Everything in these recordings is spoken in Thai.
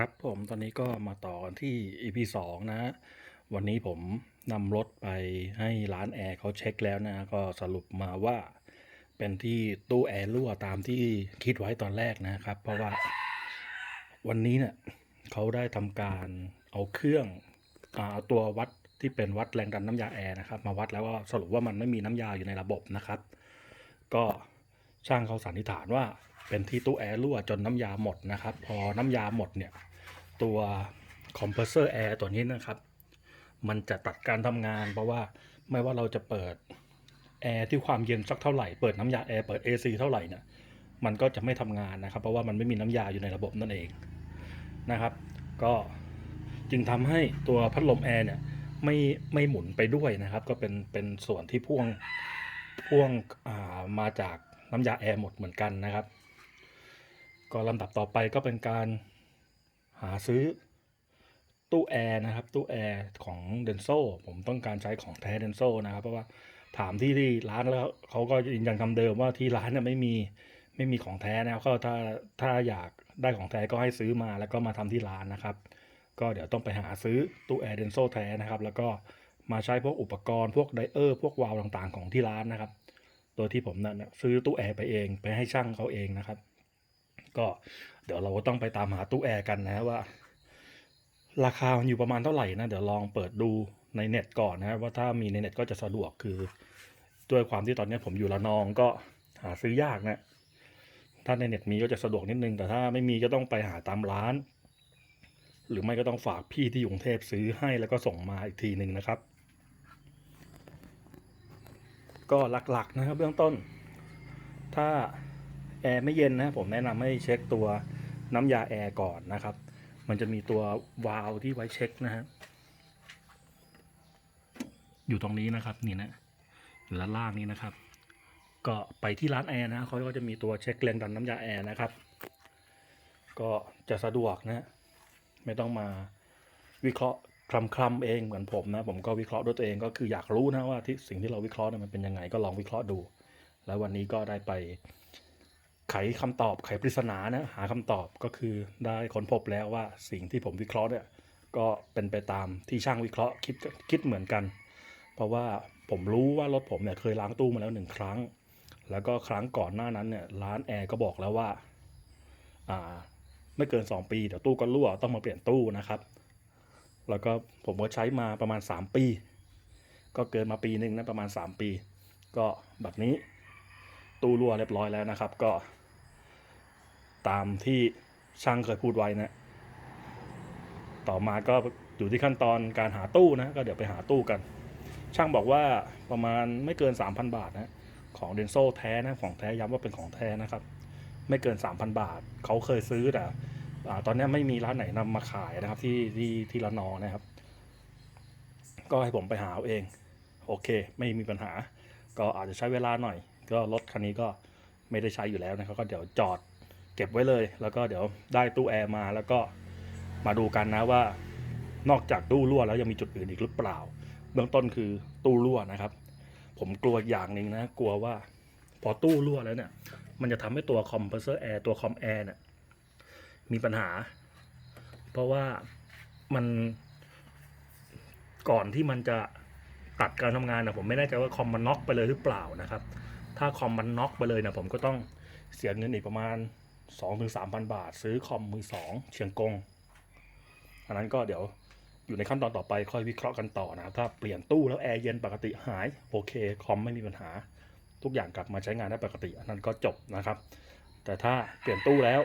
ครับผมตอนนี้ก็มาต่อกันที่ EP 2 นะ วันนี้ผมนำรถไปให้ร้านแอร์เขาเช็คแล้วนะ ก็สรุปมาว่าเป็นที่ตู้แอร์รั่วตามที่คิดไว้ตอนแรกนะครับ เพราะว่าวันนี้เนี่ยเขาได้ทำการเอาเครื่องเอาตัววัดที่เป็นวัดแรงดันน้ำยาแอร์นะครับ มาวัดแล้วก็สรุปว่ามันไม่มีน้ำยาอยู่ในระบบนะครับ ก็ช่างเขาสันนิษฐานว่า เป็นที่ตู้แอร์รั่วจนน้ำยาหมดนะครับ พอน้ำยาหมดเนี่ย ตัวคอมเพรสเซอร์แอร์ตัวนี้นะครับ มันจะตัดการทำงาน เพราะว่าไม่ว่าเราจะเปิดแอร์ที่ความเย็นสักเท่าไหร่เปิดน้ำยาแอร์เปิด AC เท่าไหร่เนี่ยมันก็จะไม่ทำงานนะครับ เพราะว่ามันไม่มีน้ำยาอยู่ในระบบนั่นเองนะครับ ก็จึงทำให้ตัวพัดลมแอร์เนี่ยไม่ไม่หมุนไปด้วยนะครับ ก็เป็นเป็นส่วนที่พ่วงพ่วงอ่ามาจากน้ำยาแอร์หมดเหมือนกันนะครับ ก็ลำดับต่อไปก็เป็นการหาซื้อตู้แอร์นะครับ ตู้แอร์ของเดนโซผมต้องการใช้ของแท้เดนโซนะครับ เพราะว่าถามที่ที่ร้านแล้วเขาก็ยืนยันคำเดิมว่าที่ร้านเนี่ยไม่มีไม่มีของแท้นะครับก็ถ้าถ้าอยากได้ของแท้ก็ให้ซื้อมาแล้วก็มาทำที่ร้านนะครับ ก็เดี๋ยวต้องไปหาซื้อตู้แอร์เดนโซแท้นะครับ แล้วก็มาใช้พวกอุปกรณ์พวกไดเออร์พวกวาล์วต่างๆ ของที่ร้านนะครับ โดยที่ผมนั่นซื้อตู้แอร์ไปเองไปให้ช่างเขาเองนะครับ ก็เดี๋ยวเราก็ต้องไปตามหาตู้แอร์กันนะว่า ราคามันอยู่ประมาณเท่าไหร่นะ เดี๋ยวลองเปิดดูในเน็ตก่อนนะว่าถ้ามีในเน็ตก็จะสะดวกคือ ด้วยความที่ตอนนี้ผมอยู่ละนองก็หาซื้อยากนะ ถ้าในเน็ตมีก็จะสะดวกนิดนึง แต่ถ้าไม่มีก็ต้องไปหาตามร้าน หรือไม่ก็ต้องฝากพี่ที่กรุงเทพซื้อให้แล้วก็ส่งมาอีกทีหนึ่งนะครับ ก็หลักๆนะครับเบื้องต้น ถ้า แอร์ไม่เย็นนะผมแนะนำให้เช็คตัวน้ำยาแอร์ก่อนนะครับ มันจะมีตัววาล์วที่ไว้เช็คนะฮะอยู่ตรงนี้นะครับนี่นะอยู่ด้านล่างนี้นะครับ ก็ไปที่ร้านแอร์นะเขาก็จะมีตัวเช็คแรงดันน้ำยาแอร์นะครับ ก็จะสะดวกนะไม่ต้องมาวิเคราะห์คลำคลำๆเองเหมือนผมนะ ผมก็วิเคราะห์ด้วยตัวเองก็คืออยากรู้นะว่าที่สิ่งที่เราวิเคราะห์เนี่ยมันเป็นยังไงก็ลองวิเคราะห์ดู แล้ววันนี้ก็ได้ไป ไขคำตอบไขปริศนานะหาคำตอบก็คือได้ค้นพบแล้วว่าสิ่งที่ผมวิเคราะห์เนี่ยก็เป็นไปตามที่ช่างวิเคราะห์คิดคิดเหมือนกัน เพราะว่าผมรู้ว่ารถผมเนี่ยเคยล้างตู้มาแล้วหนึ่งครั้ง แล้วก็ครั้งก่อนหน้านั้นเนี่ยร้านแอร์ก็บอกแล้วว่าอ่าไม่เกิน 2 ปีเดี๋ยวตู้ก็รั่วต้องมาเปลี่ยนตู้นะครับ แล้วก็ผมก็ใช้มาประมาณ 3 ปี ก็เกินมาปีหนึ่งนะประมาณ 3 ปี ก็แบบนี้ ตู้รั่วเรียบร้อยแล้วนะครับ ก็ ตามที่ช่างเคยพูดไว้นะ ต่อมาก็อยู่ที่ขั้นตอนการหาตู้นะ ก็เดี๋ยวไปหาตู้กัน ช่างบอกว่าประมาณไม่เกิน 3,000 บาทนะ ของเดนโซแท้นะ ของแท้ย้ำว่าเป็นของแท้นะครับ ไม่เกิน 3,000 บาท เขาเคยซื้อแต่ตอนนี้ไม่มีร้านไหนนำมาขายนะครับ ที่ที่ที่ละนองนะครับ ก็ให้ผมไปหาเอาเอง โอเค ไม่มีปัญหา ก็อาจจะใช้เวลาหน่อย ก็รถคันนี้ก็ไม่ได้ใช้อยู่แล้วนะครับก็เดี๋ยวจอดเก็บไว้เลย แล้วก็เดี๋ยวได้ตู้แอร์มาแล้วก็มาดูกันนะว่านอกจากตู้รั่วแล้วยังมีจุดอื่นอีกหรือเปล่า เบื้องต้นคือตู้รั่วนะครับ ผมกลัวอย่างหนึ่งนะ กลัวว่าพอตู้รั่วแล้วเนี่ย มันจะทำให้ตัวคอมเพรสเซอร์แอร์ตัวคอมแอร์เนี่ยมีปัญหา เพราะว่ามันก่อนที่มันจะตัดการทำงานนะผมไม่แน่ใจว่าคอมมันน็อกไปเลยหรือเปล่านะครับ ถ้าคอมมันน็อกไปเลยนะผมก็ต้องเสียเงินอีกประมาณ 2-3,000 บาท ซื้อคอมมือสองเชียงกงอันนั้นก็เดี๋ยวอยู่ในขั้นตอนต่อไปค่อยวิเคราะห์กันต่อนะครับ ถ้าเปลี่ยนตู้แล้วแอร์เย็นปกติหายโอเคคอมไม่มีปัญหา ทุกอย่างกลับมาใช้งานได้ปกติ อันนั้นก็จบนะครับ แต่ถ้าเปลี่ยนตู้แล้ว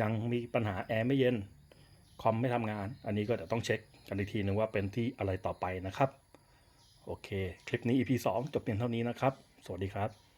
ยังมีปัญหาแอร์ไม่เย็นคอมไม่ทำงาน อันนี้ก็เดี๋ยวต้องเช็คกันอีกทีนึงว่าเป็นที่อะไรต่อไปนะครับ โอเค คลิปนี้ EP 2จบเพียงเท่านี้นะครับ สวัสดีครับ